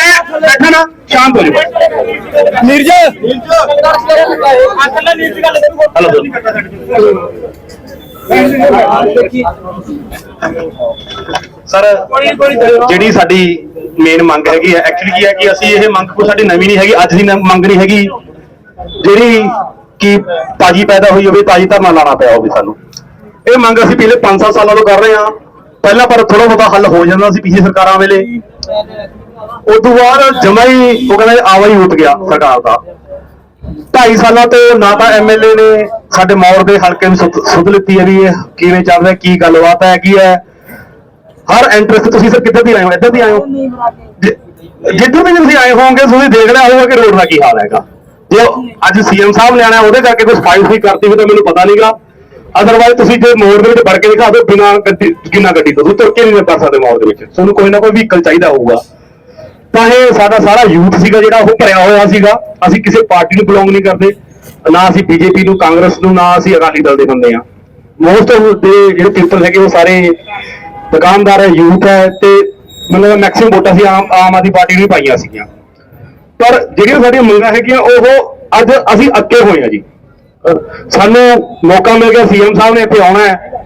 ਮੈਂ ਬੈਠਾ ਨਾ ਸ਼ਾਂਤ ਹੋ ਜਾਓ ਨੀਰਜ। ਹਲੋ ਸਰ ਜਿਹੜੀ ਸਾਡੀ ਮੇਨ ਮੰਗ ਹੈਗੀ ਹੈ ਐਕਚੁਅਲੀ ਕੀ ਹੈ ਕਿ ਅਸੀਂ ਇਹ ਮੰਗ ਕੋਈ ਸਾਡੀ ਨਵੀਂ ਨਹੀਂ ਹੈਗੀ ਅੱਜ ਦੀ ਮੰਗ ਨਹੀਂ ਹੈਗੀ। ਜਿਹੜੀ ਕਿ ਤਾਜੀ ਪੈਦਾ ਹੋਈ ਹੋਵੇ ਤਾਜੀ ਧਰਨਾ ਲਾਣਾ ਪਿਆ ਹੋਵੇ ਸਾਨੂੰ। ਇਹ ਮੰਗ ਅਸੀਂ ਪਿਛਲੇ 5-7 ਸਾਲਾਂ ਤੋਂ ਕਰ ਰਹੇ ਹਾਂ। ਪਹਿਲਾਂ ਪਰ ਥੋੜਾ ਬਹੁਤਾ ਹੱਲ ਹੋ ਜਾਂਦਾ ਸੀ ਪਿਛਲੀ ਸਰਕਾਰਾਂ ਵੇਲੇ। ਤੋਂ ਬਾਅਦ ਜਮਾ ਹੀ ਉਹ ਕਹਿੰਦਾ ਆਵਾ ਹੀ ਉੱਠ ਗਿਆ ਸਰਕਾਰ ਦਾ। ਢਾਈ ਸਾਲਾਂ ਤੋਂ ਨਾ ਤਾਂ ਐਮਐਲਏ ਨੇ ਸਾਡੇ ਮੌਰ ਦੇ ਹਲਕੇ ਨੂੰ ਸੁਧ ਲਿੱਤੀ ਹੈ ਵੀ ਇਹ ਕਿਵੇਂ ਚੱਲ ਰਿਹਾ ਕੀ ਗੱਲਬਾਤ ਹੈ ਕੀ ਹੈ। ਹਰ ਐਂਟਰੈਂਸ ਤੁਸੀਂ ਸਰ ਕਿੱਧਰ ਦੀ ਆਏ ਹੋ ਇੱਧਰ ਦੀ ਆਏ ਹੋ? ਜਿੱਧਰ ਵੀ ਤੁਸੀਂ ਆਏ ਹੋਵੋਗੇ ਤੁਸੀਂ ਦੇਖ ਲਿਆ ਹੋਊਗਾ ਕਿ ਰੋਡ ਦਾ ਕੀ ਹਾਲ ਹੈਗਾ। ਜੇ ਅੱਜ ਸੀਐਮ ਸਾਹਿਬ ਨੇ ਆਣਾ ਉਹਦੇ ਕਰਕੇ ਕੋਈ ਸਫ਼ਾਈ ਸੁਈ ਕਰਤੀ ਹੋਈ ਤਾਂ ਮੈਨੂੰ ਪਤਾ ਨਹੀਂਗਾ ਅਦਰਵਾਈਜ਼ ਤੁਸੀਂ ਜੇ ਮੋੜ ਦੇ ਵਿੱਚ ਵੜ ਕੇ ਦਿਖਾ ਦਿਓ ਬਿਨਾਂ ਗੱਡੀ ਬਿਨਾਂ ਗੱਡੀ ਤੋਂ। ਤੁਰ ਕੇ ਨਹੀਂ ਕਰ ਸਕਦੇ ਮੋੜ ਦੇ ਵਿੱਚ। ਤੁਹਾਨੂੰ ਕੋਈ ਨਾ ਕੋਈ ਵਹੀਕਲ ਚਾਹੀਦਾ ਹੋਊਗਾ। ਤਾਂ ਇਹ ਸਾਡਾ ਸਾਰਾ ਯੂਥ ਸੀਗਾ ਜਿਹੜਾ ਉਹ ਭਰਿਆ ਹੋਇਆ ਸੀਗਾ। ਅਸੀਂ ਕਿਸੇ ਪਾਰਟੀ ਨੂੰ ਬਿਲੋਂਗ ਨਹੀਂ ਕਰਦੇ। ਨਾ ਅਸੀਂ ਬੀਜੇਪੀ ਨੂੰ, ਕਾਂਗਰਸ ਨੂੰ, ਨਾ ਅਸੀਂ ਅਕਾਲੀ ਦਲ ਦੇ ਬੰਦੇ ਆ ਮੋਸਟ ਆਫ ਦੇ ਜਿਹੜੇ ਪੀਪਲ ਹੈਗੇ ਉਹ ਸਾਰੇ ਦੁਕਾਨਦਾਰ ਹੈ, ਯੂਥ ਹੈ ਤੇ ਮਤਲਬ ਮੈਕਸਿਮਮ ਵੋਟਾਂ ਸੀ ਆਮ ਆਮ ਆਦਮੀ ਪਾਰਟੀ ਨੂੰ ਪਾਈਆਂ ਸੀਗੀਆਂ। ਪਰ ਜਿਹੜੀਆਂ ਸਾਡੀਆਂ ਮੰਗਾਂ ਹੈਗੀਆਂ, ਉਹ ਅੱਜ ਅਸੀਂ ਅੱਕੇ ਹੋਏ ਆ ਜੀ। ਸਾਨੂੰ ਮੌਕਾ ਮਿਲ ਗਿਆ ਸੀਐਮ ਸਾਹਿਬ ਨੇ ਇੱਥੇ ਆਉਣਾ ਹੈ।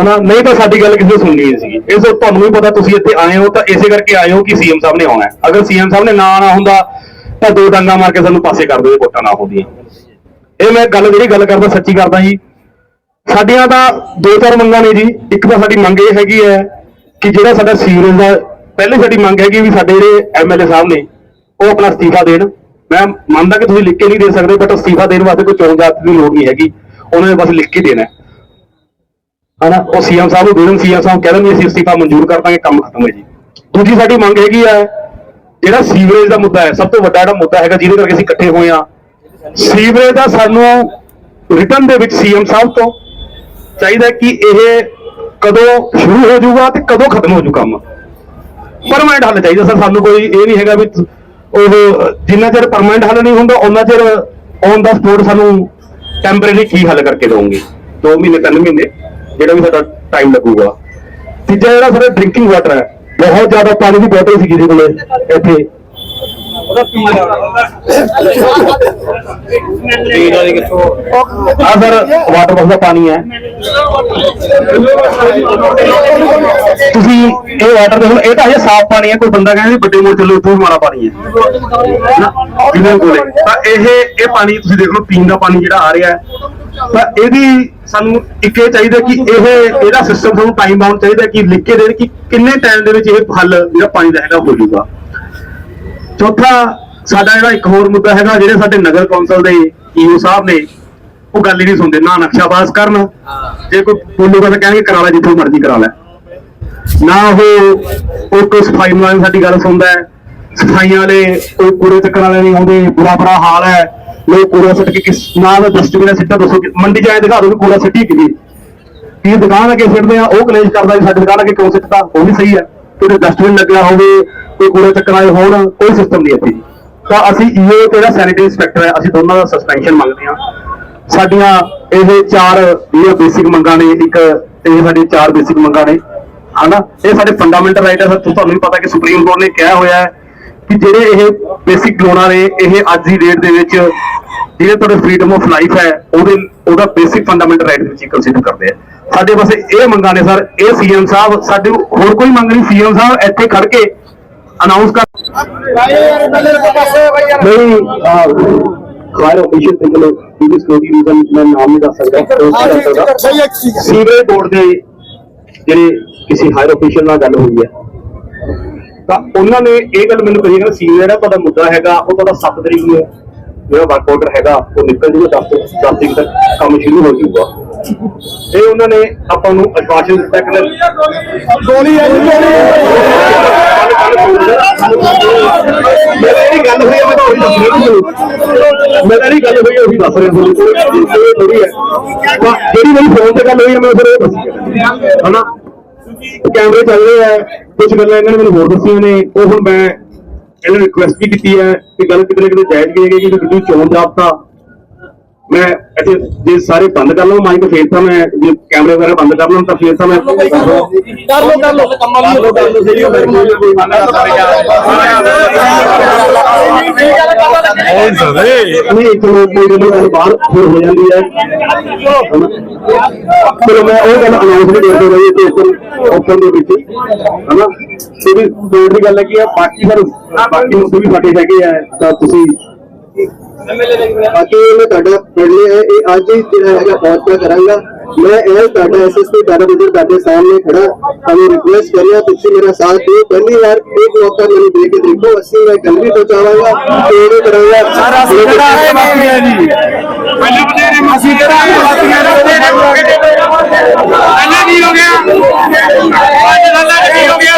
ਹਨਾ? ਨਹੀਂ ਤਾਂ ਸਾਡੀ ਗੱਲ ਕਿਸੇ ਸੁਣਨੀ ਨਹੀਂ ਸੀਗੀ। ਇਸ ਤੁਹਾਨੂੰ ਵੀ ਪਤਾ, ਤੁਸੀਂ ਇੱਥੇ ਆਏ ਹੋ ਤਾਂ ਇਸੇ ਕਰਕੇ ਆਏ ਹੋ ਕਿ ਸੀਐਮ ਸਾਹਿਬ ਨੇ ਆਉਣਾ ਹੈ। ਅਗਰ ਸੀਐਮ ਸਾਹਿਬ ਨੇ ਨਾ ਆਣਾ ਹੁੰਦਾ, ਤਾਂ ਦੋ ਡੰਗਾ ਮਾਰ ਕੇ ਸਾਨੂੰ ਪਾਸੇ ਕਰ ਦਿਓ ਵੋਟਾਂ ਨਾ ਹੁੰਦੀਆਂ। ਇਹ ਮੈਂ ਗੱਲ ਜਿਹੜੀ ਗੱਲ ਕਰਦਾ, ਸੱਚੀ ਕਰਦਾ ਜੀ। ਸਾਡੀਆਂ ਤਾਂ ਦੋ ਚਾਰ ਮੰਗਾਂ ਨੇ ਜੀ। ਇੱਕ ਤਾਂ ਸਾਡੀ ਮੰਗ ਇਹ ਹੈਗੀ ਹੈ ਕਿ ਜਿਹੜਾ ਸਾਡਾ ਸੀਵਰੇਜ ਦਾ, ਪਹਿਲੀ ਸਾਡੀ ਮੰਗ ਹੈਗੀ ਵੀ ਸਾਡੇ ਜਿਹੜੇ ਐਮਐਲਏ ਸਾਹਿਬ ਨੇ, ਉਹ ਆਪਣਾ ਅਸਤੀਫਾ ਦੇਣ। ਮੈਂ ਮੰਨਦਾ ਕਿ ਤੁਸੀਂ ਲਿਖ ਕੇ ਨਹੀਂ ਦੇ ਸਕਦੇ, ਬਟ ਅਸਤੀਫਾ ਦੇਣ ਵਾਸਤੇ ਕੋਈ ਚੋਣ ਜਾਤ ਦੀ ਲੋੜ ਨਹੀਂ ਹੈਗੀ। ਉਹਨਾਂ ਨੇ ਬਸ ਲਿਖ ਕੇ ਦੇਣਾ ਹਨਾ, ਉਹ ਸੀਐਮ ਸਾਹਿਬ ਨੂੰ ਦੇਣ, ਸੀਐਮ ਸਾਹਿਬ ਕਹਿ ਦੇਣਗੇ, ਅਸੀਂ ਅਸਤੀਫਾ ਮਨਜ਼ੂਰ ਕਰ ਦਾਂਗੇ, ਕੰਮ ਖਤਮ ਹੈ ਜੀ। ਦੂਜੀ ਸਾਡੀ ਮੰਗ ਹੈਗੀ ਹੈ, ਜਿਹੜਾ ਸੀਵਰੇਜ ਦਾ ਮੁੱਦਾ ਹੈ, ਸਭ ਤੋਂ ਵੱਡਾ ਜਿਹੜਾ ਮੁੱਦਾ ਹੈਗਾ, ਜਿਹਦੇ ਕਰਕੇ ਅਸੀਂ ਇਕੱਠੇ ਹੋਏ ਆ ਸੀਵਰੇਜ ਦਾ ਸਾਨੂੰ ਰਿਟਰਨ ਦੇ ਵਿੱਚ ਸੀਐਮ ਸਾਹਿਬ ਤੋਂ ਚਾਹੀਦਾ ਕਿ ਇਹ ਕਦੋਂ ਸ਼ੁਰੂ ਹੋ ਜਾਊਗਾ ਤੇ ਕਦੋਂ ਖਤਮ ਹੋ ਜਾਊ ਕੰਮ। ਪਰਮਾਨੈਂਟ ਹੱਲ ਚਾਹੀਦਾ ਸਰ, ਸਾਨੂੰ ਕੋਈ ਇਹ ਨਹੀਂ ਹੈਗਾ ਵੀ ਉਹ ਜਿੰਨਾ ਚਿਰ ਪਰਮਾਨੈਂਟ ਹੱਲ ਨਹੀਂ ਹੁੰਦਾ ਉਹਨਾਂ ਚਿਰ ਔਨ ਦਾ ਸਪੋਰਟ ਸਾਨੂੰ ਟੈਂਪਰੇਰੀ ਕੀ ਹੱਲ ਕਰਕੇ ਦੋਗੇ 2 ਮਹੀਨੇ 3 ਮਹੀਨੇ। ਜਿਹੜਾ ਵੀ ਸਾਡਾ ਟਾਈਮ ਲੱਗੂਗਾ। ਤੀਜਾ ਜਿਹੜਾ ਸਾਡਾ ਡਰਿੰਕਿੰਗ ਵਾਟਰ ਹੈ, ਬਹੁਤ ਜ਼ਿਆਦਾ ਪਾਣੀ ਦੀ ਬੋਤਲ ਸੀ ਕਿਸੇ ਕੋਲੇ, ਇੱਥੇ। ਆ ਸਰ ਵਾਟਰ ਬਾਕਸ ਦਾ ਪਾਣੀ ਹੈ। ਤੁਸੀਂ ਇਹ ਵਾਟਰ ਦੇਖੋ ਇਹ ਤਾਂ ਹਜੇ ਸਾਫ਼ ਪਾਣੀ ਹੈ, ਕੋਈ ਬੰਦਾ ਕਹਿੰਦਾ ਵੀ ਵੱਡੇ ਮੋੜ ਚੱਲੋ, ਉੱਥੋਂ ਵੀ ਮਾੜਾ ਪਾਣੀ ਹੈ। ਨਾ ਜਿਹਦੇ ਕੋਲੇ। ਤਾਂ ਇਹ ਇਹ ਪਾਣੀ ਤੁਸੀਂ ਦੇਖ ਲਓ, ਪੀਣ ਦਾ ਪਾਣੀ ਜਿਹੜਾ ਆ ਰਿਹਾ ਹੈ। ਤਾਂ ਇਹਦੀ ਸਾਨੂੰ ਇੱਕ ਇਹ ਚਾਹੀਦਾ ਕਿ ਇਹ ਇਹਦਾ ਸਿਸਟਮ ਸਾਨੂੰ ਟਾਈਮ ਬਾਉਂਡ ਚਾਹੀਦਾ ਕਿ ਲਿਖ ਕੇ ਦੇਣ ਕਿ ਕਿੰਨੇ ਟਾਈਮ ਦੇ ਵਿੱਚ ਇਹ ਹੱਲ ਜਿਹੜਾ ਪਾਣੀ ਦਾ ਹੈਗਾ ਹੋ ਜਾਊਗਾ। ਚੌਥਾ, ਸਾਡਾ ਜਿਹੜਾ ਇੱਕ ਹੋਰ ਮੁੱਦਾ ਹੈਗਾ, ਜਿਹੜੇ ਸਾਡੇ ਨਗਰ ਕੌਂਸਲ ਦੇ ਈਓ ਸਾਹਿਬ ਨੇ, ਉਹ ਗੱਲ ਹੀ ਨਹੀਂ ਸੁਣਦੇ, ਨਾ ਨਕਸ਼ਾ ਪਾਸ ਕਰਨ, ਜੇ ਕੋਈ ਬੋਲੂਗਾ ਤਾਂ ਕਹਿਣਗੇ ਕਰਾ ਲੈ ਜਿੱਥੋਂ ਮਰਜ਼ੀ ਕਰਾ ਲੈ। ਨਾ ਉਹ ਉਹ ਕੋਈ ਸਫ਼ਾਈ ਮੁਲਾਜ਼ਮ ਸਾਡੀ ਗੱਲ ਸੁਣਦਾ ਹੈ, ਸਫਾਈਆਂ ਵਾਲੇ ਕੋਈ ਕੂੜੇ ਚੱਕਣ ਵਾਲੇ ਨਹੀਂ ਆਉਂਦੇ, ਬੁਰਾ ਬੁਰਾ ਹਾਲ ਹੈ। ਲੋਕ ਕੂੜਾ ਸੁੱਟ ਕੇ ਕਿਸ ਨਾਲ ਡਸਟਬਿਨ ਸਿੱਟਾ ਦੱਸੋ ਕਿ ਮੰਡੀ ਜਾਏ ਦਿਖਾ ਦਿਓ ਵੀ ਕੂੜਾ ਸਿੱਟੀ ਕਿਦੀ ਕੀ ਦੁਕਾਨ ਅੱਗੇ ਸਿੱਟਦੇ ਆ, ਉਹ ਕਲੇਸ਼ ਕਰਦਾ ਵੀ ਸਾਡੀ ਦੁਕਾਨ ਅੱਗੇ ਕਿਉਂ ਸਿੱਟਦਾ ਉਹ ਵੀ ਸਹੀ ਹੈ। ਕਿਤੇ ਡਸਟਬਿਨ ਲੱਗਿਆ ਹੋਵੇ, ਕੋਈ ਕੂੜਾ ਚੱਕਣ ਵਾਲੇ ਹੋਣ ਕੋਈ ਸਿਸਟਮ ਨਹੀਂ ਇੱਥੇ। ਤਾਂ ਅਸੀਂ ਈਓ ਤੇ ਜਿਹੜਾ ਸੈਨੀਟਰੀ ਇੰਸਪੈਕਟਰ ਹੈ, ਅਸੀਂ ਦੋਨਾਂ ਦਾ ਸਸਪੈਂਸ਼ਨ ਮੰਗਦੇ ਹਾਂ। ਸਾਡੀਆਂ ਇਹ ਚਾਰ, ਇਹ ਬੇਸਿਕ ਮੰਗਾਂ ਨੇ, ਇੱਕ ਇਹ ਸਾਡੀ ਚਾਰ ਬੇਸਿਕ ਮੰਗਾਂ ਨੇ, ਹਨਾ? ਇਹ ਸਾਡੇ ਫੰਡਾਮੈਂਟਲ ਰਾਈਟ ਹੈ। ਸਰ ਤੁਹਾਨੂੰ ਵੀ ਪਤਾ ਕਿ ਸੁਪਰੀਮ ਕੋਰਟ ਨੇ ਕਿਹਾ ਹੋਇਆ ਹੈ ਕਿ ਜਿਹੜੇ ਇਹ ਬੇਸਿਕ ਲੋਨਾਂ ਨੇ ਇਹ ਅੱਜ ਦੀ ਡੇਟ ਦੇ ਵਿੱਚ ਜਿਹੜੇ ਤੁਹਾਡੇ ਫਰੀडम ਆਫ ਲਾਈਫ ਹੈ ਉਹਦੇ ਉਹਦਾ ਬੇਸਿਕ ਫੰਡਾਮੈਂਟਲ ਰਾਈਟ ਵਿੱਚ ਕੰਸੀਡਰ ਕਰਦੇ ਆ। ਸਾਡੇ ਪਾਸੇ ਇਹ ਮੰਗਾਂ ਨੇ ਸਰ ਇਹ ਸੀਐਮ ਸਾਹਿਬ ਸਾਡੇ ਹੋਰ ਕੋਈ ਮੰਗ ਨਹੀਂ। ਸੀਐਮ ਸਾਹਿਬ ਇੱਥੇ ਖੜ ਕੇ ਅਨਾਉਂਸ ਕਰ ਨਹੀਂ ਵਾਇਰ ਅਫੀਸ਼ੀਅਲ ਬੋਰਡ ਦੇ ਜਿਹੜੇ ਕਿਸੇ ਹਾਇਰ ਅਫੀਸ਼ੀਅਲ ਨਾਲ ਗੱਲ ਹੋਈ ਹੈ ਤਾਂ ਉਹਨਾਂ ਨੇ ਇਹ ਗੱਲ ਮੈਨੂੰ ਕਹੀ ਕਿ ਸੀਵਰੇਜ ਜਿਹੜਾ ਤੁਹਾਡਾ ਮੁੱਦਾ ਹੈਗਾ ਉਹ ਤੁਹਾਡਾ 7 ਤਰੀਕ ਨੂੰ ਜਿਹੜਾ ਵਰਕ ਆਰਡਰ ਹੈਗਾ ਉਹ ਨਿਕਲ ਜੂਗਾ 10 10 ਤਰੀਕ ਤੱਕ ਕੰਮ ਸ਼ੁਰੂ ਹੋ ਜਾਊਗਾ ਇਹ ਉਹਨਾਂ ਨੇ ਆਪਾਂ ਨੂੰ ਅਸ਼ਵਾਸਨ ਦਿੱਤਾ ਕਿ ਗੋਲੀ ਹੈ ਮੇਰੀ ਗੱਲ ਹੋਈ ਮੈਂ ਤਾਂ ਉਹੀ ਦੱਸ ਰਿਹਾ ਤੁਹਾਨੂੰ ਮੇਰੀ ਗੱਲ ਹੋਈ ਹੈ ਉਹੀ ਦੱਸ ਰਿਹਾ ਤੁਹਾਨੂੰ ਥੋੜੀ ਹੈ ਜਿਹੜੀ ਮੇਰੀ ਫੋਨ ਤੇ ਗੱਲ ਹੋਈ ਮੈਂ ਫਿਰ ਉਹ ਦੱਸੀ ਹੈ ਹਨਾ? ਕੈਮਰੇ ਚੱਲ ਰਹੇ ਆ ਕੁਝ ਗੱਲਾਂ ਇਹਨਾਂ ਨੇ ਮੈਨੂੰ ਹੋਰ ਦੱਸੀਆਂ ਨੇ। ਉਹ ਹੁਣ ਮੈਂ ਇਹਨਾਂ ਨੂੰ ਰਿਕੁਐਸਟ ਵੀ ਕੀਤੀ ਹੈ ਕਿ ਗੱਲ ਕਿਤੇ ਨਾ ਕਿਤੇ ਜਾਇਜ਼ ਗਈ ਹੈ ਕਿ ਤੁਸੀਂ ਚੋਣ ਜਾਬਤਾ ਮੈਂ ਇੱਥੇ ਜੇ ਸਾਰੇ ਬੰਦ ਕਰ ਲਵਾਂ ਮਾਈਕ ਫੇਰ ਤਾਂ ਮੈਂ ਜੇ ਕੈਮਰੇ ਵਗੈਰਾ ਬੰਦ ਕਰ ਲਵਾਂ ਤਾਂ ਫੇਰ ਤਾਂ ਮੈਂ ਕਰ ਲਓ, ਕਰ ਲਓ। ਕੰਮਾਂ ਨੂੰ ਕਰ ਲਓ ਸਹੀ ਹੋ ਕੋਈ ਮੰਨ ਸਕਦੇ ਨਹੀਂ ਇੱਕ ਮਿੰਟ ਕੋਈ ਗੱਲ ਬਾਹਰ ਫਿਰ ਹੋ ਜਾਂਦੀ ਹੈ ਚਲੋ ਮੈਂ ਉਹ ਗੱਲ ਅਨਾਉਂਸ ਨਹੀਂ ਕਰਦੇ ਰਹੀ ਤੇ ਓਪਨ ਓਪਨ ਦੇ ਵਿੱਚ ਹਨਾ ਤੇ ਵੀ ਦੂਰ ਦੀ ਗੱਲ ਹੈ ਕਿ ਆ ਬਾਕੀ ਸਰ ਬਾਕੀ ਮੁੱਦੇ ਵੀ ਸਾਡੇ ਹੈਗੇ ਆ ਤਾਂ ਤੁਸੀਂ ਬਾਕੀ ਮੈਂ ਤੁਹਾਡਾ ਪਹਿਲੇ ਹੈ ਇਹ ਅੱਜ ਹੀ ਜਿਹੜਾ ਹੈਗਾ ਪਹੁੰਚਣਾ ਕਰਾਂਗਾ ਮੈਂ ਇਹ ਤੁਹਾਡਾ ਐਸਐਸਪੀ ਤੁਹਾਡਾ ਵਿਜਰ ਤੁਹਾਡੇ ਸਾਹਮਣੇ ਖੜਾ ਤੁਹਾਨੂੰ ਰਿਕੁਐਸਟ ਕਰ ਰਿਹਾ ਤੁਸੀਂ ਮੇਰਾ ਸਾਥ ਦਿਓ ਪਹਿਲੀ ਵਾਰ ਇੱਕ ਮੌਕਾ ਮੈਨੂੰ ਦੇ ਕੇ ਦੇਖੋ ਅਸੀਂ ਮੈਂ ਕੱਲ ਵੀ ਪਹੁੰਚਾਵਾਂਗਾ ਤੇ ਇਹ ਕਰਾਂਗਾ ਸਾਰਾ ਕਿਹੜਾ ਹੈ ਮਾਫੀਆ ਜੀ ਅਸੀਂ ਕਿਹੜਾ ਹੈ ਮਾਫੀਆ ਜੀ ਪਹਿਲਾਂ ਕੀ ਹੋ ਗਿਆ ਅੱਜ ਗੱਲਾਂ ਕੀ ਹੋ ਗਿਆ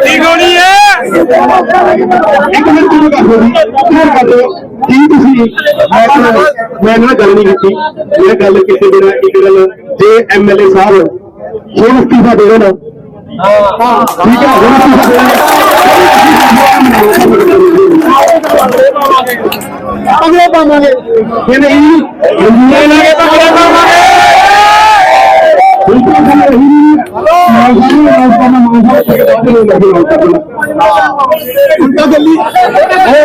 ਠੀਕ ਹੋਣੀ ਹੈ ਇੱਕ ਮਿੰਟ ਸ਼ੁਰੂ ਕਰ ਦਿਓ ਜੀ ਕਰ ਦਿਓ ਕੀ ਤੁਸੀਂ ਮੈਂ ਤੁਹਾਨੂੰ- ਮੈਂ ਇਹਨਾਂ ਨਾਲ ਗੱਲ ਨਹੀਂ ਕੀਤੀ ਮੈਂ ਗੱਲ ਕੀਤੀ ਜਿਹੜਾ ਇੱਕ ਗੱਲ ਜੇ ਐਮਐਲਏ ਸਾਹਿਬ ਹੁਣ ਅਸਤੀਫਾ ਦੇ ਦੇਣ ਠੀਕ ਹੈ ਹੁਣ ਅਸਤੀਫਾ ਦੇ ਦੇਣ ਅਗਲੇ ਪਾਵਾਂਗੇ ਇਹ ਨਹੀਂ ਇਹ ਨਹੀਂ ਅਗਲੇ ਪਾਵਾਂਗੇ ਬਿਲਕੁਲ ਗੱਲ ਰਹੀ ਨਹੀਂ ਮੈਂ ਸਾਨੂੰ ਉਲਟਾ ਗੱਲੀ ਉਹ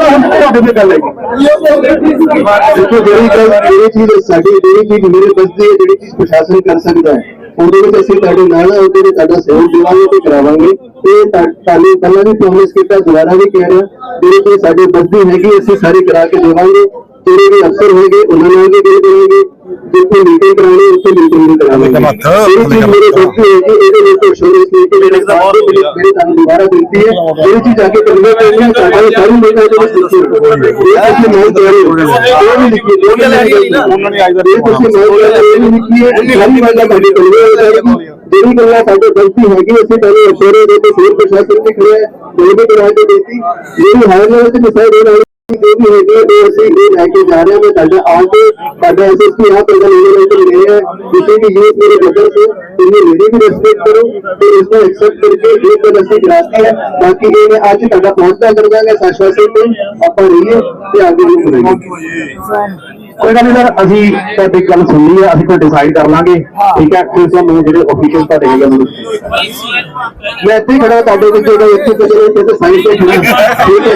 ਹਮ ਤੁਹਾਡੇ ਤੇ ਗੱਲ ਹੈ ਦੇਖੋ, ਜਿਹੜੀ ਗੱਲ, ਜਿਹੜੀ ਚੀਜ਼ ਸਾਡੀ, ਜਿਹੜੀ ਚੀਜ਼ ਮੇਰੇ ਬਸ ਹੈ, ਜਿਹੜੀ ਚੀਜ਼ ਪ੍ਰਸ਼ਾਸਨ ਕਰ ਸਕਦਾ ਹੈ, ਉਹਦੇ ਵਿੱਚ ਅਸੀਂ ਤੁਹਾਡੇ ਨਾਲ ਆ ਉਹਦੇ ਵਿੱਚ ਤੁਹਾਡਾ ਸਹਿਯੋਗ ਦੇਵਾਂਗੇ ਤੇ ਕਰਾਵਾਂਗੇ। ਤੇ ਤੁਹਾਨੂੰ ਪਹਿਲਾਂ ਵੀ ਪ੍ਰੋਮਿਸ ਕੀਤਾ, ਦੁਬਾਰਾ ਵੀ ਕਹਿ ਰਿਹਾ, ਜਿਹੜੀ ਚੀਜ਼ ਸਾਡੇ ਬਸ ਹੈਗੀ, ਅਸੀਂ ਸਾਰੇ ਕਰਾ ਕੇ ਦੇਵਾਂਗੇ। ਜਿਹੜੇ ਵੀ ਅਫਸਰ ਹੋਣਗੇ, ਉਹਨਾਂ ਨਾਲ ਵੀ ਗੱਲ ਕਰਾਂਗੇ ਇਹਦੇ ਵਿੱਚ ਅਸ਼ੋਰੈਂਸ ਲੈ ਕੇ ਜਿਹੜੇ ਸਾਰੇ ਜਿਹੜੇ ਤੁਹਾਨੂੰ ਦੁਬਾਰਾ ਬੇਨਤੀ ਹੈ ਇਹ ਚੀਜ਼ ਆ ਕੇ ਕਰਨਾ ਚਾਹੀਦੀ ਹੈ ਸਾਡਾ ਸਾਰੀ ਮੇਟਾ ਦੇ ਵਿੱਚ ਸਿੱਖੀ ਇਹ ਤੁਸੀਂ ਨਹੀਂ ਦੇ ਰਹੇ ਉਹ ਵੀ ਲਿਖੀ ਦੋ ਗੱਲ ਹੈ ਉਹਨਾਂ ਨੇ ਅੱਜ ਦਾ ਇਹ ਤੁਸੀਂ ਨਹੀਂ ਦੇ ਰਹੇ ਇਹ ਵੀ ਲਿਖੀ ਹੈ ਸਾਰੀ ਗੱਲ ਤੁਹਾਡੀ ਕਲੀਅਰ ਹੋ ਜਾਏਗੀ ਜਿਹੜੀ ਗੱਲਾਂ ਸਾਡੇ ਗਲਤੀ ਹੈਗੀ ਅਸੀਂ ਪਹਿਲੇ ਅਸ਼ੋਰੇ ਦੇ ਤੇ ਸਿਰ ਪ੍ਰਸ਼ਾਸਨ ਨੇ ਖੜਿਆ ਜੋ ਵੀ ਕਰਾ ਕੇ ਦਿੱਤੀ ਜਿਹੜੀ ਹਾਇਰ ਲੈਵਲ ਤੇ ਡਿਸਾਈਡ ਹੋਣਾ ਜੋ ਵੀ ਹੈਗੇ ਤੇ ਅਸੀਂ ਇਹ ਲੈ ਕੇ ਜਾ ਰਹੇ ਹਾਂ ਸਾਡਾ ਆਪ ਸਾਡਾ ਐਸਐਸਪੀ ਆ ਤੁਹਾਡਾ ਲੈਵਲ ਤੇ ਰਹੇ ਹੈ। ਤੁਸੀਂ ਵੀ ਯੂਥ ਮੇਰੇ ਬਦਲ ਤੋਂ ਤੁਸੀਂ ਲੇਡੀ ਵੀ ਰਿਸਪੈਕਟ ਕਰੋ ਤੇ ਇਸ ਨੂੰ ਐਕਸੈਪਟ ਕਰਕੇ ਇਹ ਤਾਂ ਅਸੀਂ ਗ੍ਰਾਸਤੀ ਹੈ। ਬਾਕੀ ਇਹ ਮੈਂ ਅੱਜ ਤੁਹਾਡਾ ਪਹੁੰਚਦਾ ਕਰ ਦਾਂਗਾ ਸਾਸ਼ਵਾ ਸਿੰਘ ਆਪਾਂ ਰਹੀਏ ਤੇ ਅੱਗੇ ਵੀ ਕਰਾਂਗੇ ਕੋਈ ਗੱਲ ਨਹੀਂ ਸਰ ਅਸੀਂ ਤੁਹਾਡੀ ਗੱਲ ਸੁਣ ਲਈ ਹੈ ਅਸੀਂ ਕੋਈ ਡਿਸਾਈਡ ਕਰ ਲਾਂਗੇ। ਠੀਕ ਹੈ ਫਿਰ ਸਾਨੂੰ ਜਿਹੜੇ ਅਫੀਸ਼ੀਅਲ ਤੁਹਾਡੇ ਹੈਗੇ ਮੈਨੂੰ ਮੈਂ ਇੱਥੇ ਹੀ ਖੜਾ ਤੁਹਾਡੇ ਵਿੱਚ ਜਿਹੜਾ ਇੱਥੇ ਤੇ ਜਿਹੜੇ ਤੇ ਸਾਈਡ ਤੇ ਖੜਾ ਠੀਕ ਹੈ।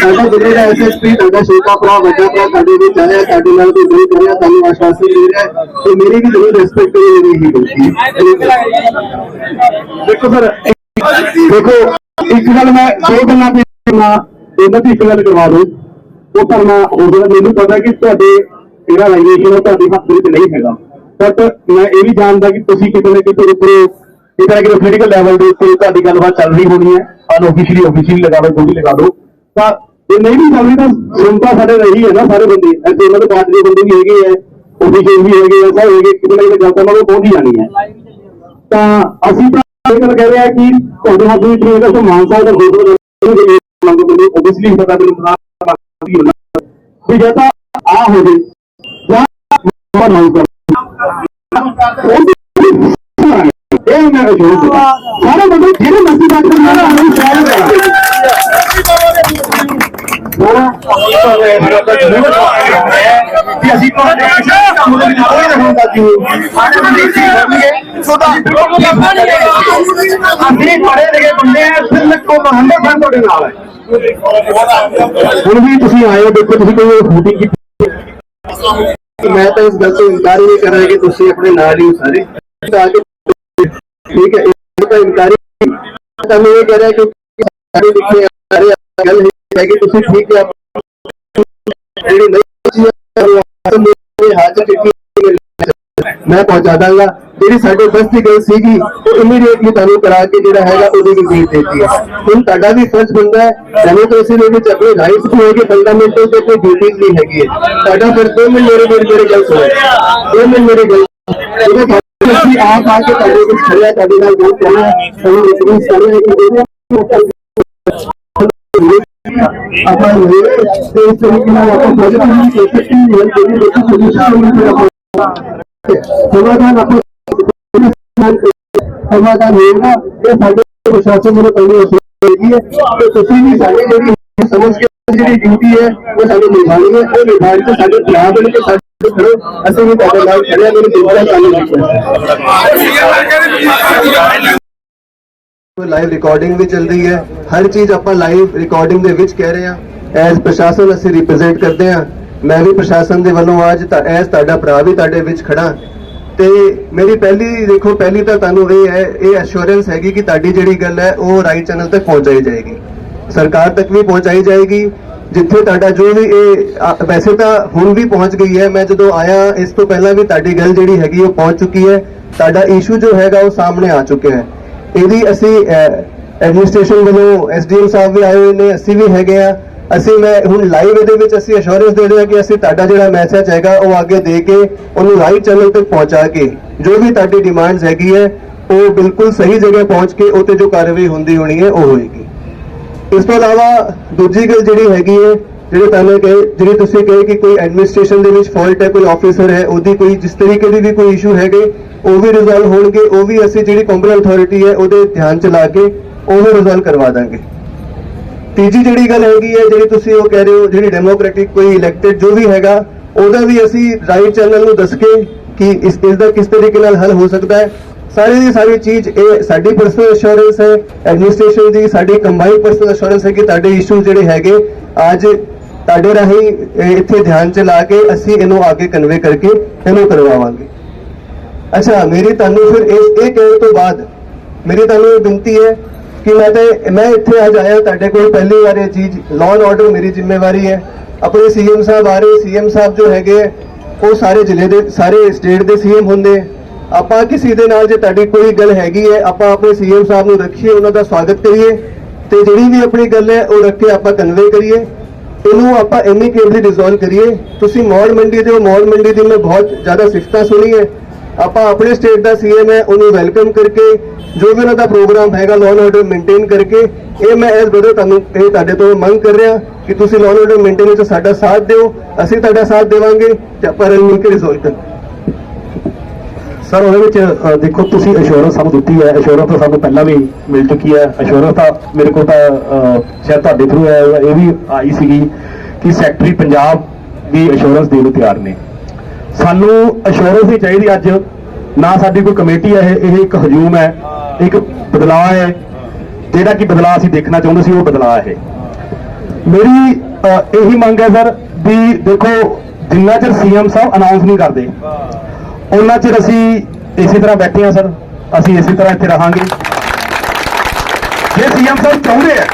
ਸਾਡਾ ਜਿਹੜੇ ਦਾ ਐਸਐਸਪੀ ਤੁਹਾਡਾ ਸ਼ੇਖਾ ਭਰਾ ਵੱਡਾ ਭਰਾ ਤੁਹਾਡੇ ਵਿੱਚ ਆਇਆ ਤੁਹਾਡੇ ਨਾਲ ਕੋਈ ਨਹੀਂ ਕਰਿਆ ਤੁਹਾਨੂੰ ਆਸ਼ਵਾਸਨ ਦੇ ਰਿਹਾ ਹੈ ਤੇ ਮੇਰੀ ਵੀ ਜ਼ਰੂਰ ਰਿਸਪੈਕਟ ਕਰੀ ਮੇਰੀ ਹੀ ਗਲਤੀ ਹੈ ਦੇਖੋ ਸਰ ਦੇਖੋ ਇੱਕ ਗੱਲ ਮੈਂ ਦੋ ਗੱਲਾਂ ਤੇ ਨਾ ਇਹਨਾਂ ਦੀ ਇੱਕ ਗੱਲ ਕਰਵਾ ਦੋ। ਉਹ ਕਰਨਾ ਹੋ ਗਿਆ ਮੈਨੂੰ ਪਤਾ ਕਿ ਤੁਹਾਡੇ ਜਿਹੜਾ ਰੈਗੂਲੇਸ਼ਨ ਉਹ ਤੁਹਾਡੇ ਹੱਥ ਵਿੱਚ ਨਹੀਂ ਹੈਗਾ। ਬਟ ਮੈਂ ਇਹ ਵੀ ਜਾਣਦਾ ਕਿ ਤੁਸੀਂ ਕਿਤੇ ਨਾ ਕਿਤੇ ਉੱਪਰ ਕਿਤੇ ਨਾ ਕਿਤੇ ਪੋਲੀਟੀਕਲ ਲੈਵਲ ਦੇ ਉੱਤੇ ਤੁਹਾਡੀ ਗੱਲਬਾਤ ਚੱਲ ਰਹੀ ਹੋਣੀ ਹੈ। ਅਨਆਫੀਸ਼ੀਅਲੀ ਆਫੀਸ਼ੀਅਲੀ ਲਗਾ ਲਓ ਜੋ ਲਗਾ ਲਓ ਤਾਂ ਇਹ ਨਹੀਂ ਵੀ ਚੱਲ ਤਾਂ ਸੁਣਤਾ ਸਾਡੇ ਰਹੀ ਹੈ ਨਾ ਸਾਰੇ ਬੰਦੇ। ਐਸੇ ਉਹਨਾਂ ਦੇ ਪਾਰਟੀ ਦੇ ਬੰਦੇ ਵੀ ਹੈਗੇ ਆ ਆਫੀਸ਼ੀਅਲ ਵੀ ਹੈਗੇ ਆ, ਸਾਰੇ ਹੈਗੇ, ਕਿਤੇ ਨਾ ਕਿਤੇ ਗੱਲ ਤਾਂ ਉਹਨਾਂ ਨੂੰ ਪਹੁੰਚ ਜਾਣੀ ਹੈ। ਤਾਂ ਅਸੀਂ ਤਾਂ ਇਹ ਗੱਲ ਕਹਿ ਰਹੇ ਆ ਕਿ ਤੁਹਾਡੇ ਹੱਥ ਵਿੱਚ ਨਹੀਂ ਹੈਗਾ, ਸੋ ਦਾ ਗੋਬਰ ਮੰਗ ਬੰਦੇ ਓਬਵੀਅਸਲੀ ਪਤਾ ਮੈਨੂੰ ਵੀ ਹੋਣਾ ਵੀ ਜੇ ਤਾਂ ਆ ਹੋ ਜੇ, ਜਾਂ ਮੈਂ ਨਹੀਂ ਕਰ ਇਹ ਮੈਂ ਜੋ ਸਾਰੇ ਬੰਦੇ ਜਿਹੜੇ ਮਰਜ਼ੀ ਬਾਤ ਕਰਨ ਵਾਲਾ ਉਹਨੂੰ ਸ਼ਾਇਦ ਕਿ ਅਸੀਂ ਤੁਹਾਡੇ ਕੰਮ ਦੇ ਵਿੱਚ ਕੋਈ ਨਹੀਂ ਬਾਕੀ ਸਾਡੇ ਬੰਦੇ ਇੱਥੇ ਹੋਣਗੇ ਸੋਦਾ ਅਸੀਂ ਬੜੇ ਲਗੇ ਬੰਦੇ ਆ ਸਿਰ ਕੋ ਹੰਡੇ ਫਨ ਤੁਹਾਡੇ ਨਾਲ ਹੈ ਹੁਣ ਵੀ ਤੁਸੀਂ ਆਏ ਹੋ ਦੇਖੋ ਤੁਸੀਂ ਕੋਈ ਮੀਟਿੰਗ ਕੀਤੀ ਮੈਂ ਤਾਂ ਇਸ ਗੱਲ ਤੋਂ ਇਨਕਾਰ ਹੀ ਨਹੀਂ ਕਰ ਰਿਹਾ ਕਿ ਤੁਸੀਂ ਆਪਣੇ ਨਾਲ ਹੀ ਹੋ ਸਾਰੇ ਤਾਂ ਕਿ ਠੀਕ ਹੈ ਇਹ ਤਾਂ ਇਨਕਾਰ ਹੀ ਤਾਂ ਮੈਂ ਇਹ ਕਹਿ ਰਿਹਾ ਕਿ ਸਾਰੇ ਲਿਖੇ ਆ ਰਹੇ ਆ, ਗੱਲ ਇਹ ਹੈ ਕਿ ਤੁਸੀਂ ਠੀਕ ਹੈ ਜਿਹੜੀ ਨਹੀਂ ਚੀਜ਼ ਮੇਰੇ ਹੱਥ ਚ ਚਿੱਠੀ ਮੈਂ ਪਹੁੰਚਾ ਦਾਂਗਾ। ਜਿਹੜੀ ਸਾਡੇ ਬਸ ਦੀ ਗੱਲ ਸੀਗੀ, ਉਹ ਇਮੀਡੀਏਟਲੀ ਤੁਹਾਨੂੰ ਕਰਾ ਕੇ ਜਿਹੜਾ ਹੈਗਾ ਉਹਦੀ ਵੀ ਡੇਟ ਦਿੱਤੀ ਹੈ। ਹੁਣ ਤੁਹਾਡਾ ਵੀ ਫਰਜ਼ ਬੰਦਾ ਹੈ ਡੈਮੋਕ੍ਰੇਸੀ ਦੇ ਵਿੱਚ ਆਪਣੇ ਰਾਈਟਸ ਵੀ ਹੈਗੇ ਫੰਡਾਮੈਂਟਲ ਤੇ ਕੋਈ ਡਿਊਟੀਜ਼ ਵੀ ਹੈਗੀ ਤੁਹਾਡਾ ਫਿਰ ਦੋ ਮਿੰਟ ਮੇਰੇ ਮੇਰੇ ਮੇਰੇ ਗੱਲ ਸੁਣੋ। ਦੋ ਮਿੰਟ ਮੇਰੇ ਗੱਲ ਜਦੋਂ ਤੁਹਾਡੇ ਆਪ ਆ ਕੇ ਤੁਹਾਡੇ ਵਿੱਚ ਖੜਿਆ ਤੁਹਾਡੇ ਨਾਲ ਗੱਲ ਕਰਨਾ ਸਾਨੂੰ ਇਸ ਤਰੀਕੇ ਨਾਲ ਆਪਾਂ ਪੋਜ਼ਿਟਿਵਲੀ ਸੋਚਦੇ ਹਾਂ ਕਿ ਜਿਹੜੀ ਦੇਖੋ ਸੋਲੂਸ਼ਨ ਹੋਣੀ ਹੈ ਸਮਾਧਾਨ ਆਪਾਂ ਸਮਾਧਾਨ ਹੋਏਗਾ ਇਹ ਸਾਡੇ ਪ੍ਰਸ਼ਾਸਨ ਨੂੰ ਪਹਿਲੇ ਅਸਰ ਹੈਗੀ ਹੈ ਤੇ ਤੁਸੀਂ ਵੀ ਸਾਡੇ ਜਿਹੜੀ ਸਮਝ ਕੇ ਜਿਹੜੀ ਡਿਊਟੀ ਹੈ ਉਹ ਸਾਨੂੰ ਨਿਭਾਉਣੀ ਹੈ ਉਹ ਨਿਭਾਉਣ ਤੇ ਸਾਡੇ ਭਰਾ ਬਣ ਲਾਈਵ ਰਿਕਾਰਡਿੰਗ ਵੀ ਚੱਲ ਰਹੀ ਹੈ। ਹਰ ਚੀਜ਼ ਆਪਾਂ ਲਾਈਵ ਰਿਕਾਰਡਿੰਗ ਦੇ ਵਿੱਚ ਕਹਿ ਰਹੇ ਹਾਂ। ਐਜ਼ ਪ੍ਰਸ਼ਾਸਨ ਅਸੀਂ ਰਿਪਰੈਜ਼ੈਂਟ ਕਰਦੇ ਹਾਂ। ਮੈਂ ਵੀ ਪ੍ਰਸ਼ਾਸਨ ਦੇ ਵੱਲੋਂ ਅੱਜ ਤਾਂ ਐਜ਼ ਤੁਹਾਡਾ ਭਰਾ ਵੀ ਤੁਹਾਡੇ ਵਿੱਚ ਖੜਾ। ਤੇ ਮੇਰੀ ਪਹਿਲੀ, ਦੇਖੋ, ਪਹਿਲੀ ਤਾਂ ਤੁਹਾਨੂੰ ਇਹ ਹੈ, ਇਹ ਐਸ਼ੋਰੈਂਸ ਹੈਗੀ ਕਿ ਤੁਹਾਡੀ ਜਿਹੜੀ ਗੱਲ ਹੈ, ਉਹ ਰਾਈਟ ਚੈਨਲ ਤੱਕ ਪਹੁੰਚਾਈ ਜਾਏਗੀ। ਸਰਕਾਰ ਤੱਕ ਵੀ ਪਹੁੰਚਾਈ ਜਾਏਗੀ। ਜਿੱਥੇ ਤੁਹਾਡਾ ਜੋ ਵੀ ਇਹ ਵੈਸੇ ਤਾਂ ਹੁਣ ਵੀ ਪਹੁੰਚ ਗਈ ਹੈ। ਮੈਂ ਜਦੋਂ ਆਇਆ, ਇਸ ਤੋਂ ਪਹਿਲਾਂ ਵੀ ਤੁਹਾਡੀ ਗੱਲ ਜਿਹੜੀ ਹੈਗੀ, ਉਹ ਪਹੁੰਚ ਚੁੱਕੀ ਹੈ। ਤੁਹਾਡਾ ਇਸ਼ੂ ਜੋ ਹੈਗਾ, ਉਹ ਸਾਹਮਣੇ ਆ ਚੁੱਕਿਆ ਹੈ। ਇਹਦੀ ਅਸੀਂ ਐਡਮਿਨਿਸਟ੍ਰੇਸ਼ਨ ਵੱਲੋਂ ਐਸਡੀਐਮ ਸਾਹਿਬ ਵੀ ਆਏ ਹੋਏ ਨੇ, ਅਸੀਂ ਵੀ ਹੈਗੇ ਆ ਅਸੀਂ ਮੈਂ ਹੁਣ ਲਾਈਵ ਇਹਦੇ ਵਿੱਚ ਅਸੀਂ ਅਸ਼ੋਰੈਂਸ ਦੇ ਰਹੇ ਹਾਂ ਕਿ ਅਸੀਂ ਤੁਹਾਡਾ ਜਿਹੜਾ ਮੈਸੇਜ ਹੈਗਾ, ਉਹ ਅੱਗੇ ਦੇ ਕੇ ਉਹਨੂੰ ਰਾਈਟ ਚੈਨਲ ਤੱਕ ਪਹੁੰਚਾ ਕੇ ਜੋ ਵੀ ਤੁਹਾਡੀ ਡਿਮਾਂਡਸ ਹੈਗੀ ਹੈ, ਉਹ ਬਿਲਕੁਲ ਸਹੀ ਜਗ੍ਹਾ ਪਹੁੰਚ ਕੇ ਉਹ ਤੇ ਜੋ ਕਾਰਵਾਈ ਹੁੰਦੀ ਹੋਣੀ ਹੈ, ਉਹ ਹੋਏਗੀ। ਇਸ ਤੋਂ ਇਲਾਵਾ ਦੂਜੀ ਗੱਲ ਜਿਹੜੀ ਹੈਗੀ ਹੈ, ਜਿਹੜੇ ਤੁਹਾਨੂੰ ਕਹੇ, ਜਿਹੜੀ ਤੁਸੀਂ ਕਹੇ ਕਿ ਕੋਈ ਐਡਮਿਨਿਸਟ੍ਰੇਸ਼ਨ ਦੇ ਵਿੱਚ ਫਾਲਟ ਹੈ, ਕੋਈ ਆਫੀਸਰ ਹੈ, ਉਹਦੀ ਕੋਈ ਜਿਸ ਤਰੀਕੇ ਦੀ ਵੀ ਕੋਈ ਇਸ਼ੂ ਹੈਗੇ ਉਹ ਵੀ ਰਿਜ਼ੋਲਵ ਹੋਣਗੇ, ਉਹ ਵੀ ਅਸੀਂ ਜਿਹੜੀ ਕੰਪਨੀ ਅਥਾਰਟੀ ਹੈ ਉਹਦੇ ਧਿਆਨ ਚ ਲਾ ਕੇ ਉਹ ਵੀ ਰਿਜ਼ੋਲਵ ਕਰਵਾ ਦਾਂਗੇ। ਤੀਜੀ ਜਿਹੜੀ ਗੱਲ ਹੈਗੀ ਹੈ, ਜਿਹੜੀ ਤੁਸੀਂ ਉਹ ਕਹਿ ਰਹੇ ਹੋ, ਜਿਹੜੀ ਡੈਮੋਕ੍ਰੈਟਿਕ ਕੋਈ ਇਲੈਕਟਿਡ ਜੋ ਵੀ ਹੈਗਾ, ਉਹਦਾ ਵੀ ਅਸੀਂ ਰਾਈਟ ਚੈਨਲ ਨੂੰ ਦੱਸ ਕੇ ਕਿ ਇਸ ਇਸ ਦਾ ਕਿਸ ਤਰੀਕੇ ਨਾਲ ਹੱਲ ਹੋ ਸਕਦਾ ਹੈ। ਸਾਰੀ ਦੀ ਸਾਰੀ ਚੀਜ਼ ਇਹ ਸਾਡੀ ਪਰਸਨਲ ਅਸ਼ੋਰੈਂਸ ਹੈ ਐਡਮਿਨਿਸਟ੍ਰੇਸ਼ਨ ਦੀ ਸਾਡੀ ਕੰਬਾਈਨ ਪਰਸਨਲ ਅਸ਼ੋਰੈਂਸ ਹੈ ਕਿ ਤੁਹਾਡੇ ਇਸ਼ੂ ਜਿਹੜੇ ਹੈਗੇ, ਅੱਜ ਤੁਹਾਡੇ ਰਾਹੀਂ ਇੱਥੇ ਧਿਆਨ ਚ ਲਾ ਕੇ ਅਸੀਂ ਇਹਨੂੰ ਅੱਗੇ ਕਨਵੇ ਕਰਕੇ ਇਹਨੂੰ ਕਰਵਾਵਾਂਗੇ। ਅੱਛਾ ਮੇਰੀ ਤੁਹਾਨੂੰ ਫਿਰ ਇਸ ਇਹ ਕਹਿਣ ਤੋਂ ਬਾਅਦ ਮੇਰੀ ਤੁਹਾਨੂੰ ਇਹ ਬੇਨਤੀ ਹੈ ਕਿ ਮੈਂ ਤੇ ਮੈਂ ਇੱਥੇ ਅੱਜ ਆਇਆ ਤੁਹਾਡੇ ਕੋਲ ਪਹਿਲੀ ਵਾਰ ਇਹ ਚੀਜ਼ ਲਾਅ ਐਂਡ ਆਰਡਰ ਮੇਰੀ ਜ਼ਿੰਮੇਵਾਰੀ ਹੈ। ਆਪਣੇ ਸੀਐਮ ਸਾਹਿਬ ਆ ਰਹੇ ਸੀਐਮ ਸਾਹਿਬ ਜੋ ਹੈਗੇ ਹੈ, ਉਹ ਸਾਰੇ ਜ਼ਿਲ੍ਹੇ ਦੇ ਸਾਰੇ ਸਟੇਟ ਦੇ ਸੀਐਮ ਹੁੰਦੇ ਹੈ। ਆਪਾਂ ਕਿਸੇ ਦੇ ਨਾਲ ਜੇ ਤੁਹਾਡੀ ਕੋਈ ਗੱਲ ਹੈਗੀ ਹੈ ਆਪਾਂ ਆਪਣੇ ਸੀਐਮ ਸਾਹਿਬ ਨੂੰ ਰੱਖੀਏ ਉਹਨਾਂ ਦਾ ਸਵਾਗਤ ਕਰੀਏ। ਤੇ ਜਿਹੜੀ ਵੀ ਆਪਣੀ ਗੱਲ ਹੈ ਉਹ ਰੱਖ ਕੇ ਆਪਾਂ ਕਨਵੇ ਕਰੀਏ। ਇਹਨੂੰ ਆਪਾਂ ਇੰਨੀ ਐਮੀਕੇਬਲੀ ਰਿਜ਼ੋਲਵ ਕਰੀਏ। ਤੁਸੀਂ ਮੌੜ ਮੰਡੀ ਦੇ ਹੋ ਮੌੜ ਮੰਡੀ ਦੀ ਮੈਂ ਬਹੁਤ ਜ਼ਿਆਦਾ ਸਿਫਤਾਂ ਸੁਣੀ ਹੈ ਆਪਾਂ ਆਪਣੇ ਸਟੇਟ ਦਾ ਸੀਐਮ ਹੈ ਉਹਨੂੰ ਵੈਲਕਮ ਕਰਕੇ, ਜੋ ਵੀ ਉਹਨਾਂ ਦਾ ਪ੍ਰੋਗਰਾਮ ਹੈਗਾ ਲਾਅ ਐਂਡ ਆਰਡਰ ਮੇਨਟੇਨ ਕਰਕੇ, ਇਹ ਮੈਂ ਐਸ ਬਰਦਰ ਤੁਹਾਨੂੰ, ਇਹ ਤੁਹਾਡੇ ਤੋਂ ਮੰਗ ਕਰ ਰਿਹਾ ਕਿ ਤੁਸੀਂ ਲਾਅ ਐਂਡ ਆਰਡਰ ਮੇਨਟੇਨ ਵਿੱਚ ਸਾਡਾ ਸਾਥ ਦਿਓ, ਅਸੀਂ ਤੁਹਾਡਾ ਸਾਥ ਦੇਵਾਂਗੇ ਤੇ ਆਪਾਂ ਰਲ ਮਿਲ ਕੇ ਰਿਜ਼ੋਲਵ ਕਰਾਂਗੇ ਸਰ ਉਹਦੇ ਵਿੱਚ ਦੇਖੋ, ਤੁਸੀਂ ਅਸ਼ੋਰੈਂਸ ਸਾਨੂੰ ਦਿੱਤੀ ਹੈ ਅਸ਼ੋਰੈਂਸ ਤਾਂ ਸਾਨੂੰ ਪਹਿਲਾਂ ਵੀ ਮਿਲ ਚੁੱਕੀ ਹੈ ਅਸ਼ੋਰੈਂਸ ਤਾਂ ਮੇਰੇ ਕੋਲ ਤਾਂ ਸ਼ਾਇਦ ਤੁਹਾਡੇ ਥਰੂ ਇਹ ਵੀ ਆਈ ਸੀਗੀ ਕਿ ਸੈਕਟਰੀ ਪੰਜਾਬ ਵੀ ਅਸ਼ੋਰੈਂਸ ਦੇਣ ਨੂੰ ਤਿਆਰ ਨੇ। ਸਾਨੂੰ ਅਸ਼ੋਰੈਂਸ ਹੀ ਚਾਹੀਦੀ ਅੱਜ। ਨਾ ਸਾਡੀ ਕੋਈ ਕਮੇਟੀ ਹੈ, ਇਹ ਇਹ ਇੱਕ ਹਜੂਮ ਹੈ, ਇੱਕ ਬਦਲਾਅ ਹੈ। ਜਿਹੜਾ ਕਿ ਬਦਲਾਅ ਅਸੀਂ ਦੇਖਣਾ ਚਾਹੁੰਦੇ ਸੀ, ਉਹ ਬਦਲਾਅ ਹੈ। ਮੇਰੀ ਇਹੀ ਮੰਗ ਹੈ ਸਰ ਵੀ ਦੇਖੋ, ਜਿੰਨਾ ਚਿਰ ਸੀਐਮ ਸਾਹਿਬ ਅਨਾਉਂਸ ਨਹੀਂ ਕਰਦੇ, ਉਹਨਾਂ ਚਿਰ ਅਸੀਂ ਇਸੇ ਤਰ੍ਹਾਂ ਬੈਠੇ ਹਾਂ ਸਰ। ਅਸੀਂ ਇਸੇ ਤਰ੍ਹਾਂ ਇੱਥੇ ਰਹਾਂਗੇ। ਜੇ ਸੀਐਮ ਸਾਹਿਬ ਚਾਹੁੰਦੇ ਆ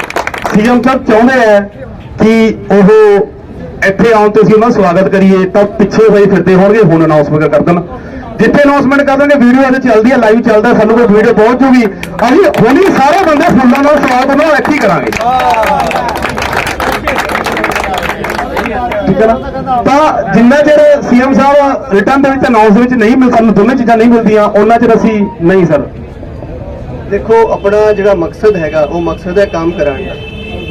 ਸੀਐਮ ਸਾਹਿਬ ਚਾਹੁੰਦੇ ਆ ਕਿ ਉਹ ਇੱਥੇ ਆਉਣ ਤੇ ਅਸੀਂ ਉਹਨਾਂ ਦਾ ਸਵਾਗਤ ਕਰੀਏ। ਤਾਂ ਪਿੱਛੇ ਹੋਏ ਫਿਰਦੇ ਹੋਣਗੇ, ਹੁਣ ਅਨਾਉਂਸਮੈਂਟ ਕਰ ਦੇਣ। ਜਿੱਥੇ ਅਨਾਉਂਸਮੈਂਟ ਕਰ ਦਾਂਗੇ ਵੀਡੀਓ ਅੱਜ ਚੱਲਦੀ ਹੈ ਲਾਈਵ ਚੱਲਦਾ ਸਾਨੂੰ ਕੋਈ ਵੀਡੀਓ ਪਹੁੰਚ ਜੂਗੀ। ਅਸੀਂ ਹੁਣੀ ਸਾਰੇ ਬੰਦੇ ਫੁੱਲਾਂ ਨਾਲ ਸਵਾਗਤ ਉਹਨਾਂ ਨੂੰ ਇੱਥੇ ਕਰਾਂਗੇ। ਠੀਕ ਹੈ ਨਾ? ਤਾਂ ਜਿੰਨਾ ਚਿਰ ਸੀਐਮ ਸਾਹਿਬ ਰਿਟਰਨ ਦੇ ਵਿੱਚ ਅਨਾਉਂਸ ਵਿੱਚ ਨਹੀਂ ਮਿਲ ਸਾਨੂੰ ਦੋਨੇ ਚੀਜ਼ਾਂ ਨਹੀਂ ਮਿਲਦੀਆਂ ਉਹਨਾਂ ਚਿਰ ਅਸੀਂ ਨਹੀਂ ਸਰ ਦੇਖੋ, ਆਪਣਾ ਜਿਹੜਾ ਮਕਸਦ ਹੈਗਾ, ਉਹ ਮਕਸਦ ਹੈ ਕੰਮ ਕਰਾਉਣ ਦਾ।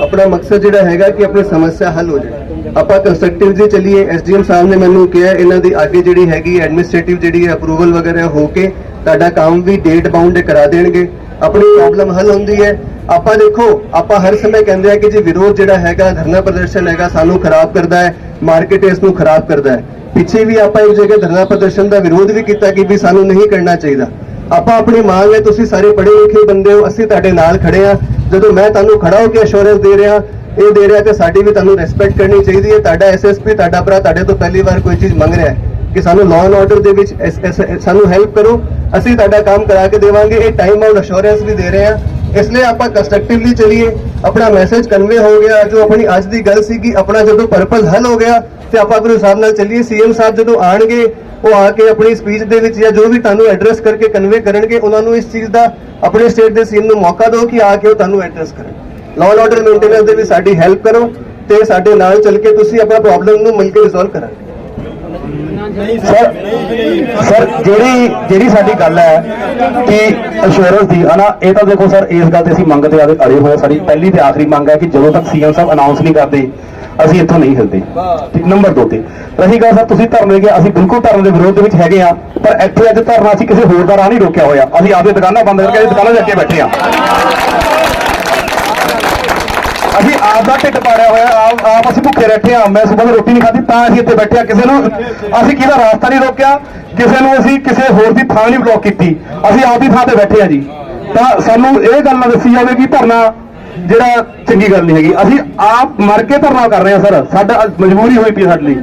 ਆਪਣਾ ਮਕਸਦ ਜਿਹੜਾ ਹੈਗਾ ਕਿ ਆਪਣੀ ਸਮੱਸਿਆ ਹੱਲ ਹੋ ਜਾਏ। ਆਪਾਂ ਕੰਸਟਰਕਟਿਵ ਕੰਸਟਰਕਟਿਵਲੀ ਚੱਲੀਏ ਐਸਡੀਐਮ ਸਾਹਿਬ ਨੇ ਮੈਨੂੰ ਕਿਹਾ, ਇਹਨਾਂ ਦੀ ਅੱਗੇ ਜਿਹੜੀ ਹੈਗੀ ਐਡਮਿਨਿਸਟ੍ਰੇਟਿਵ ਜਿਹੜੀ ਹੈ ਅਪਰੂਵਲ ਵਗੈਰਾ ਹੋ ਕੇ ਤੁਹਾਡਾ ਕੰਮ ਵੀ ਡੇਟ ਬਾਉਂਡ ਕਰਾ ਦੇਣਗੇ। ਆਪਣੀ ਪ੍ਰੋਬਲਮ ਹੱਲ ਹੁੰਦੀ ਹੈ। ਆਪਾਂ ਦੇਖੋ, ਆਪਾਂ ਹਰ ਸਮੇਂ ਕਹਿੰਦੇ ਆ ਕਿ ਜੇ ਵਿਰੋਧ ਜਿਹੜਾ ਹੈਗਾ, ਧਰਨਾ ਪ੍ਰਦਰਸ਼ਨ ਹੈਗਾ, ਸਾਨੂੰ ਖਰਾਬ ਕਰਦਾ ਹੈ ਮਾਰਕੀਟ ਇਸ ਨੂੰ ਖਰਾਬ ਕਰਦਾ ਹੈ। ਪਿੱਛੇ ਵੀ ਆਪਾਂ ਇੱਕ ਜਗ੍ਹਾ ਧਰਨਾ ਪ੍ਰਦਰਸ਼ਨ ਦਾ ਵਿਰੋਧ ਵੀ ਕੀਤਾ ਕਿ ਵੀ ਸਾਨੂੰ ਨਹੀਂ ਕਰਨਾ ਚਾਹੀਦਾ। ਆਪਾਂ ਆਪਣੀ ਮੰਗ ਹੈ, ਤੁਸੀਂ ਸਾਰੇ ਪੜ੍ਹੇ ਲਿਖੇ ਬੰਦੇ ਹੋ, ਅਸੀਂ ਤੁਹਾਡੇ ਨਾਲ ਖੜੇ ਆ ਜਦੋਂ ਮੈਂ ਤੁਹਾਨੂੰ ਖੜਾ ਹੋ ਕੇ ਅਸ਼ੋਰੈਂਸ ਦੇ ਰਿਹਾ, ਇਹ ਦੇ ਰਿਹਾ ਕਿ ਸਾਡੀ ਵੀ ਤੁਹਾਨੂੰ ਰਿਸਪੈਕਟ ਕਰਨੀ ਚਾਹੀਦੀ ਹੈ। ਤੁਹਾਡਾ ਐਸਐਸਪੀ ਤੁਹਾਡਾ ਭਰਾ ਤੁਹਾਡੇ ਤੋਂ ਪਹਿਲੀ ਵਾਰ ਕੋਈ ਚੀਜ਼ ਮੰਗ ਰਿਹਾ ਹੈ ਕਿ ਸਾਨੂੰ ਲਾਅ ਐਂਡ ਆਰਡਰ ਦੇ ਵਿੱਚ ਸਾਨੂੰ ਹੈਲਪ ਕਰੋ। ਅਸੀਂ ਤੁਹਾਡਾ ਕੰਮ ਕਰਾ ਕੇ ਦੇਵਾਂਗੇ। ਇਹ ਟਾਈਮ ਆਊਟ ਅਸ਼ੋਰੈਂਸ ਵੀ ਦੇ ਰਹੇ ਆ ਇਸ ਲਈ ਆਪਾਂ ਕੰਸਟਰਕਟਿਵਲੀ ਚਲੀਏ। ਆਪਣਾ ਮੈਸੇਜ ਕਨਵੇ ਹੋ ਗਿਆ। ਜੋ ਆਪਣੀ ਅੱਜ ਦੀ ਗੱਲ ਸੀ ਕਿ ਆਪਣਾ ਜਦੋਂ ਪਰਪਸ ਹੱਲ ਹੋ ਗਿਆ, ਤੇ ਆਪਾਂ ਆਪਣੇ ਹਿਸਾਬ ਨਾਲ ਚੱਲੀਏ। ਸੀਐਮ ਸਾਹਿਬ ਜਦੋਂ ਆਣਗੇ ਉਹ ਆ ਕੇ ਆਪਣੀ ਸਪੀਚ ਦੇ ਵਿੱਚ ਜਾਂ ਜੋ ਵੀ ਤੁਹਾਨੂੰ ਐਡਰੈਸ ਕਰਕੇ ਕਨਵੇ ਕਰਨਗੇ, ਉਹਨਾਂ ਨੂੰ ਇਸ ਚੀਜ਼ ਦਾ ਆਪਣੇ ਸਟੇਟ ਦੇ ਸੀਐਮ ਨੂੰ ਮੌਕਾ ਦਿਓ ਕਿ ਆ ਕੇ ਉਹ ਤੁਹਾਨੂੰ ਐਡਰੈਸ ਕਰਨ। ਲਾਅ ਐਂਡ ਆਰਡਰ ਮੇਨਟੇਨੈਂਸ ਦੇ ਵੀ ਸਾਡੀ ਹੈਲਪ ਕਰੋ ਤੇ ਸਾਡੇ ਨਾਲ ਚੱਲ ਕੇ ਤੁਸੀਂ ਆਪਣਾ ਪ੍ਰੋਬਲਮ ਨੂੰ ਮਿਲ ਕੇ ਰਿਜ਼ੋਲਵ ਕਰਾਂਗੇ। ਸਰ ਸਰ ਜਿਹੜੀ ਜਿਹੜੀ ਸਾਡੀ ਗੱਲ ਹੈ ਕਿ ਅਸ਼ੋਰੈਂਸ ਦੀ, ਹਨਾ, ਇਹ ਤਾਂ ਦੇਖੋ ਸਰ, ਇਸ ਗੱਲ ਤੇ ਅਸੀਂ ਮੰਗ ਤੇ ਆਦੇ ਅੜੇ ਹੋਏ ਸਾਡੀ ਪਹਿਲੀ ਤੇ ਆਖਰੀ ਮੰਗ ਹੈ ਕਿ ਜਦੋਂ ਤੱਕ ਸੀਐਮ ਸਾਹਿਬ ਅਨਾਉਂਸ ਨਹੀਂ ਕਰਦੇ, ਅਸੀਂ ਇੱਥੋਂ ਨਹੀਂ ਹਿਲਦੇ। ਨੰਬਰ 2 ਤੇ। ਰਹੀ ਗੱਲ ਸਰ, ਤੁਸੀਂ ਧਰਨੇ ਗਏ ਅਸੀਂ ਬਿਲਕੁਲ ਧਰਮ ਦੇ ਵਿਰੋਧ ਦੇ ਵਿੱਚ ਹੈਗੇ ਆ, ਪਰ ਇੱਥੇ ਅੱਜ ਧਰਨਾ ਅਸੀਂ ਕਿਸੇ ਹੋਰ ਦਾ ਰਾਹ ਨਹੀਂ ਰੋਕਿਆ ਹੋਇਆ। ਅਸੀਂ ਆਪਦੇ ਦੁਕਾਨਾਂ ਬੰਦ ਕਰਕੇ ਦੁਕਾਨਾਂ ਦੇ ਅੱਗੇ ਬੈਠੇ ਆ। ਅਸੀਂ ਆਪ ਦਾ ਢਿੱਡ ਪਾੜਿਆ ਹੋਇਆ, ਆਪ ਆਪ ਅਸੀਂ ਭੁੱਖੇ ਬੈਠੇ ਆ ਮੈਂ ਸਵੇਰ ਰੋਟੀ ਨਹੀਂ ਖਾਧੀ, ਤਾਂ ਅਸੀਂ ਇੱਥੇ ਬੈਠੇ ਆ ਕਿਸੇ ਨੂੰ ਅਸੀਂ ਕਿਹਦਾ ਰਾਸਤਾ ਨਹੀਂ ਰੋਕਿਆ, ਕਿਸੇ ਨੂੰ ਅਸੀਂ ਕਿਸੇ ਹੋਰ ਦੀ ਥਾਂ ਨਹੀਂ ਬਲੌਕ ਕੀਤੀ। ਅਸੀਂ ਆਪ ਦੀ ਥਾਂ ਤੇ ਬੈਠੇ ਆ ਜੀ। ਤਾਂ ਸਾਨੂੰ ਇਹ ਗੱਲ ਨਾ ਦੱਸੀ ਜਾਵੇ ਕਿ ਧਰਨਾ ਜਿਹੜਾ ਚੰਗੀ ਗੱਲ ਨਹੀਂ ਹੈਗੀ। ਅਸੀਂ ਆਪ ਮਰ ਕੇ ਧਰਨਾ ਕਰ ਰਹੇ ਹਾਂ, ਸਰ। ਸਾਡਾ ਮਜਬੂਰੀ ਹੋਈ ਪਈ ਸਾਡੇ ਲਈ।